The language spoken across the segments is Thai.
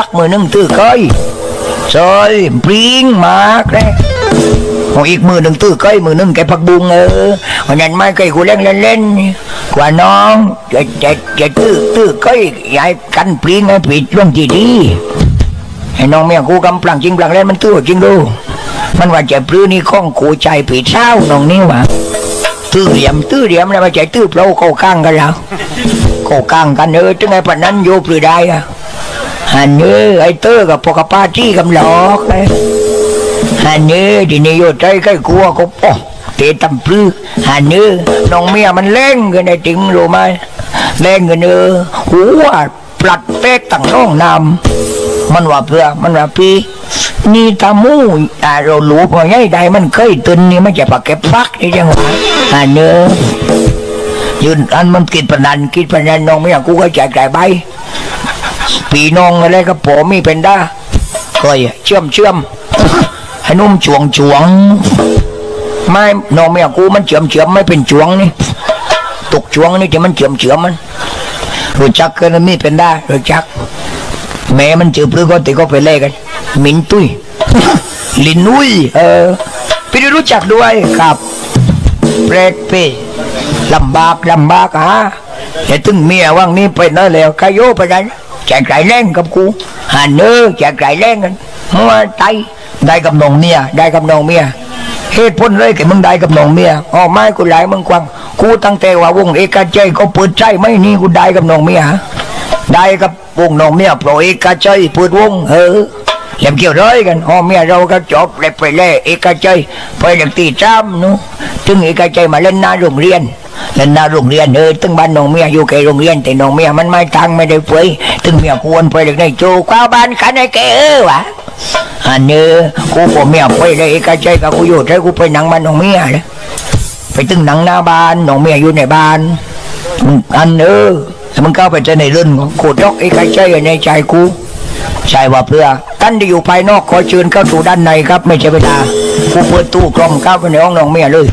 ักมือหนึ่งตื้อก้อยซอยปริงมากเลยของอีกมือหนึ่งตื้อก้อยมือหนึ่งแกผักบุงเออวันนั้นไม่เคยกูเล่นเล่นเล่นกว่าน้องจะจะจะตื้อตื้อก้อยยายกันปริงให้ผิดเรื่องที่ดีให้น้องเมียกูกำปลังจริงปลังเล่นมันตื้อจริงดูมันว่าจะปลื้อนี่ข้องกูใจผิดเศร้าน้องนี่หวะตื้อเหลี่ยมตื้อเหลี่ยมนะมาใจตื้อเปล่าเข้าข้างกันแล้วเข้าข้างกันเออจังไงปะนั้นโยปลือได้อะ ฮันเนอไอ้เตอร์กับพวกป้าที่กำหลอกเลยฮันเนอทีนี้โยใจใกล้กลัวก็ปอเตะตำปลื้อฮันเนอน้องเมียมันเล่งกันไอ้ติงรู้ไหมเล่งกันเออหัวปลัดเป๊กตั้งน้องนำมันว่าเพื่อมันว่าพี่นี่ตามูอ่าเราหลูพอไงใดมันเคยตึนนี่ไม่ใช่ปากเก็บฟักนี่จังหวะอ่าเนอยืนอันมันกินปนันกินปนันน้องไม่อยากกูก็แจกจ่ายใบ ปีน้องอะไรก็ผมมีเป็นด้เคยเชื่อมเชื่อมให้นุ่มจวงจวงไม่น้องไม่อยากกูมันเชื่อมเชื่อมไม่เป็นจวงนี่ตกจวงนี่ที่มันเชื่อมเชื่อมมันรู้จักกันมีเป็นได้รู้จัก แม่มันจืบหรือก็ติก็ไปเล่กันมินตุ้ยลินนุ้ยเออพี่ได้รู้จักด้วยครับเปรตเป้ลำบากลำบากฮะแต่ถึงเมียว่างนี้ไปนั่นแล้วขยโยไปได้แจกไก่แรงกับกูหันเนอแจกไก่แรงกันมัวไตได้กับน้องเมียได้กับน้องเมียเหตุผลเลยแกมึงได้กับน้องเมียอ๋อไม่กูหลายมึงกวางกูตั้งแต่ว่าวงเอกใจก็เปิดใจไม่นี่กูได้กับน้องเมียได้กับวงน้องเมียโปรเอกชัยพูดวงเออเล่มเกี่ยวร้อยกันอ๋อเมียเราก็จบเลยไปเล่เอกชัยไปเล่มตีจ้ำนู้ถึงเอกชัยมาเล่นหน้าโรงเรียน เล่นนาโรงเรียนเออตึงบ้านน้องเมียอยู่แค่โรงเรียนแต่น้องเมียมันไม่ตังไม่ได้เฟยตึงเมียควรไปเด็กในโจก้าวบ้านขันไอ้แกเออวะอันเนอกูผมเมียไปเลยเอกชัยกับกูอยู่ใช้กูไปหนังบ้านน้องเมียเลยไปตึงหนังหน้าบ้านน้องเมียอยู่ในบ้านอันเออมึงเข้าไปใจในเรื่องของโคตรยกไอ้ใครใจอยู่ในใจกูใช่ว่าเพื่อท่านที่อยู่ภายนอกขอเชิญเข้าสู่ด้านในครับ ไม่ใช่เวลากูเปิดตู้กล่อมเข้าไปในห้องน้องเมียเลย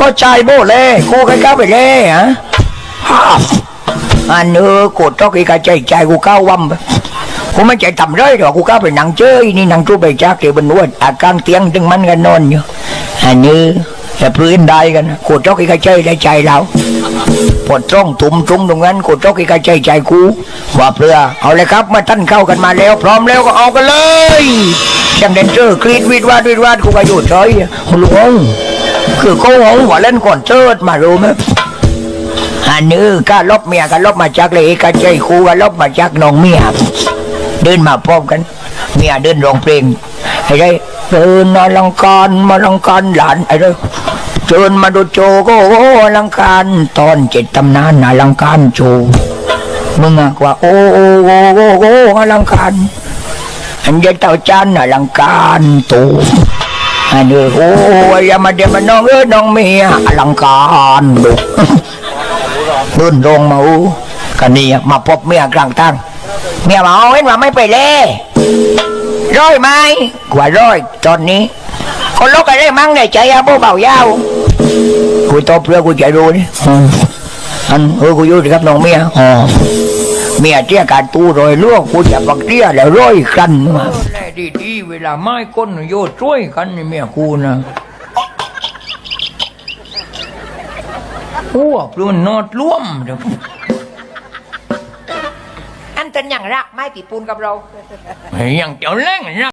ก็ใจโบเลยกูใครเข้าไปเลยฮะอันเออโคตรยกไอ้ใครใจใจกูเข้าวัมไปกูไม่ใจต่ำเลยหรอกกูเข้าไปนั่งเจ้ยนี่นั่งจูไปจักเดี๋ยวบนนวดอากางเตียงตึงมันกันนอนอยู่อันนี้แต่พื้นได้กันโคตรยกไอ้ใครใจได้ใจเราปวดจ้องตุ่มตรงตรงนั้นกูจ้องอีกใจใจกูว่าเพื่อเอาเลยครับมาตั้นเข้ากันมาแล้ว พร้อมแล้วก็เอากันเลยเสียงเดนเจอร์กรีดวิดวาดวิดวาดกูก็อยู่เฉยคุณลุง คือเขาหงว่าเล่นก่อนเจิดมารู้ไหมอันนี้ก็ลบเมียก็ลบมาจากเลยก็ใจกูก็ลบมาจากน้องเมียเดินมาพร้อมกัน เมียเดินร้องเพลงไอ้ไรเดินมาลังการมาลังการหลานไอ้ไรเชิญมาดูโจโก็โอ้ลังการตอนเจ็ดตำนานอลังการโจมึงอะว่าโอ้โอ้โอ้โอ้โอ้อลังการอันเดียเต่าจันอลังการโต อันนี้โอ้ยอย่ามาเดี๋ยวมาน้องเอ้ยน้องเมียอลังการดูเดินลงมาอู้กันนี่มาพบเมียกลางตั้งเมียมาเอาเห็นว่าไม่ไปเล่ร้อยไหมกว่าร้อยตอนนี้คนลกอะไรมั่งในใจอะพวกเบายาวกูตบเรือกูใจรู้นี่อืมอันเออกูอยู่ที่ครับน้องเมียอ๋อเมียเตี้ยการตูรอยลวกกูจะบักเตี้ยแล้วร้อยกันมาแล่ดีๆ เวลาไม้ก้นโยดช่วยกันนี่เมียกูนะอ้วกรุ่นนอดร่วมเดี๋ยวอันเป็นอย่างรักไม่ปีปูนกับเราอย่างเจ้าแรงนะ